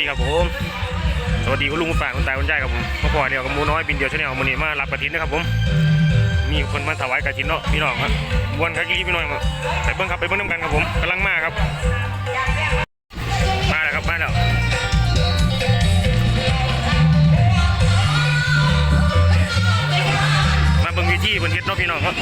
ดีครับผมสวัสดีคุณลุงคุณป้าคุณตาคุณยายครับผมพ่อพ่อเดียวกับมูน้อยบินเดียวชาแนลมื้อนี้มารับกระถินนะครับผมมีคนมาถวายกระถินเนาะพี่น้องครับบวนครับกี่พี่น้องครับไปเบิ่งครับไปเบิ่งน้ำกันครับผมกำลังมาครับ มาแล้วครับมาแล้วมาเบิ่งวิธีเพิ่นเฮ็ดเนาะพี่น้องครับ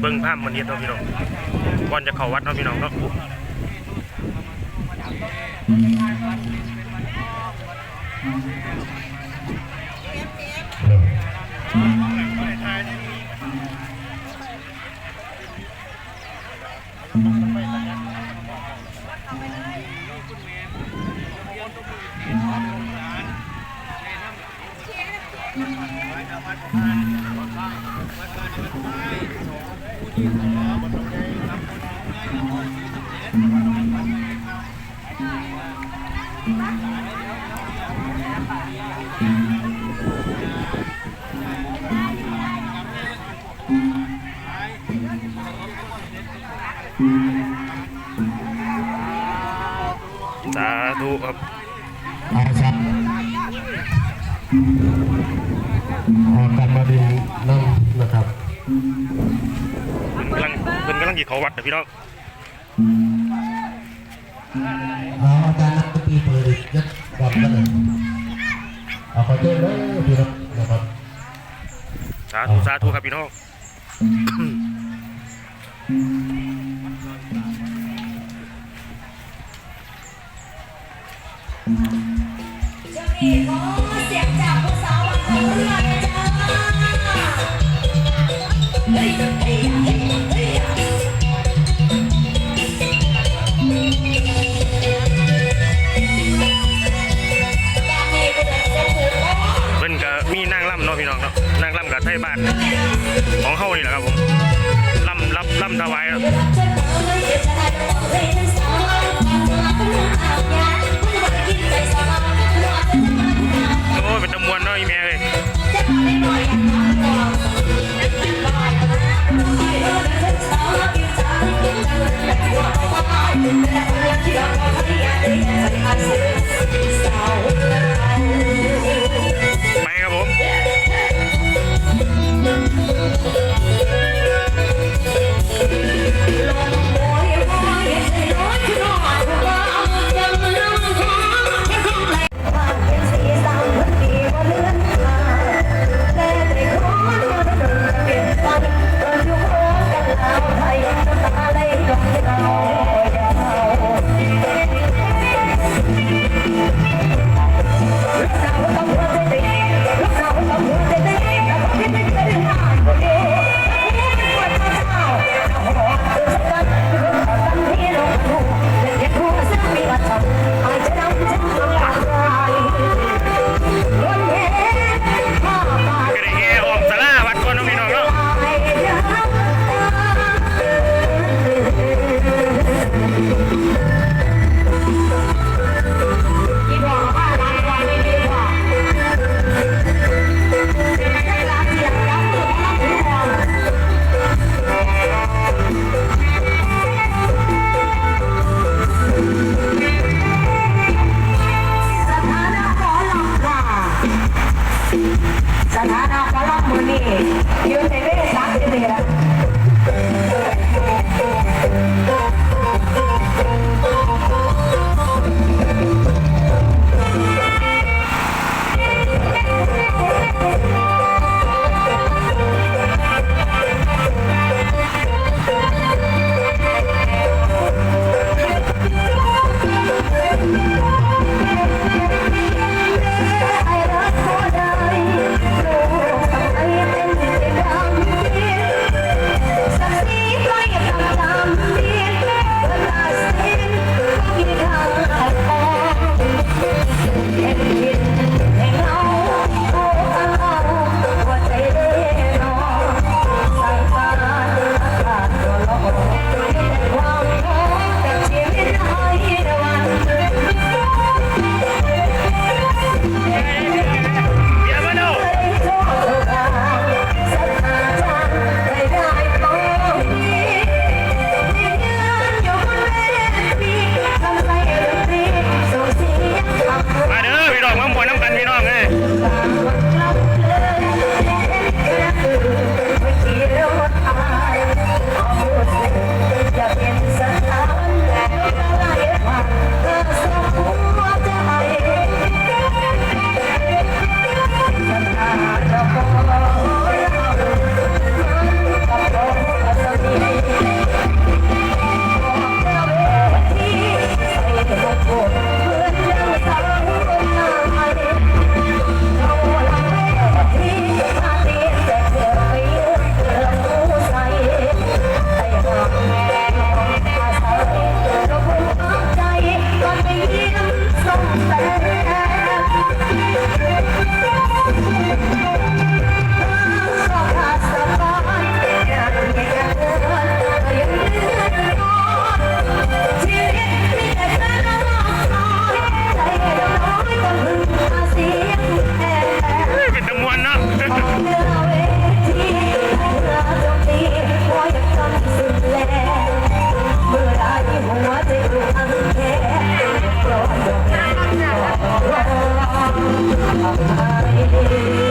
เบิ่งภาพมันเฮ็ดเนาะพี่น้องก่อนจะเข้าวัดเนาะพี่น้องเนาะ เริ่มส ออกกันมาดินนั่งนะครับเพิ่นกำลังเพิ่นกำลังสิเข้าวัดนะพี่น้องเอาอาจารย์นักดนตรีเปิดยัดกลับกันเลยเอาขอเชิญเลยพี่น้องนะครับสาธุสาธุครับพี่น้อง Bye.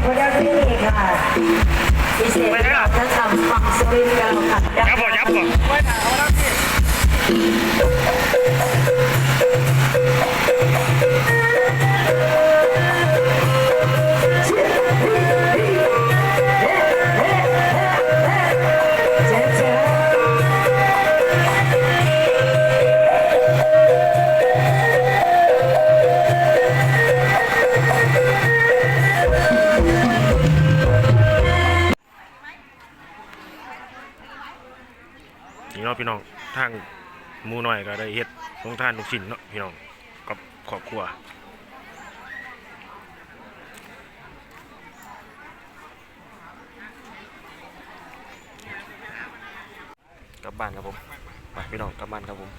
มเห็นในโปรดักต์นี้ค่ะพิเศษจะทำฟังสวิงกันค่ะยับบ่ยับบ่นี่เทางหมูน้อยก็ได้เฮ็ดลงทานลูกชิ้นเนาะพี่น้องกับครอบครัวกลับบ้านครับผมไปพี่น้องกลับบ้านครับผม